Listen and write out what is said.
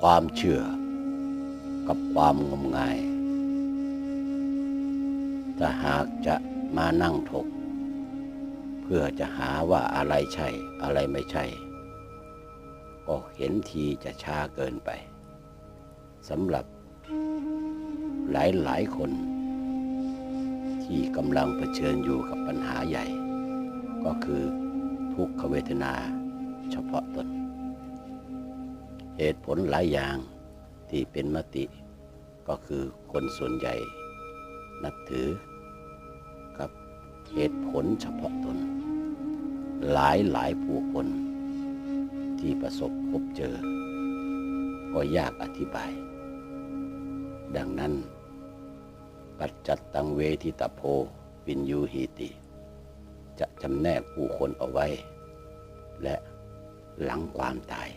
ความเชื่อ กับความงมงาย ถ้าหากจะมานั่งถก เพื่อจะหาว่าอะไรใช่อะไรไม่ใช่ ก็เห็นทีจะช้าเกินไปสำหรับหลายหลายคน ที่กำลังเผชิญอยู่กับปัญหาใหญ่ ก็คือทุกขเวทนาเฉพาะตน เหตุผลหลายอย่างที่เป็นมติ ก็คือคนส่วนใหญ่นับถือ กับเหตุผลเฉพาะตน หลายหลายผู้คนที่ประสบพบเจอ ก็ยากอธิบาย ดังนั้น ปัจจัตตังเวทิตาโพวินยูหีติ จะจำแนกผู้คนเอาไว้ และหลังความตาย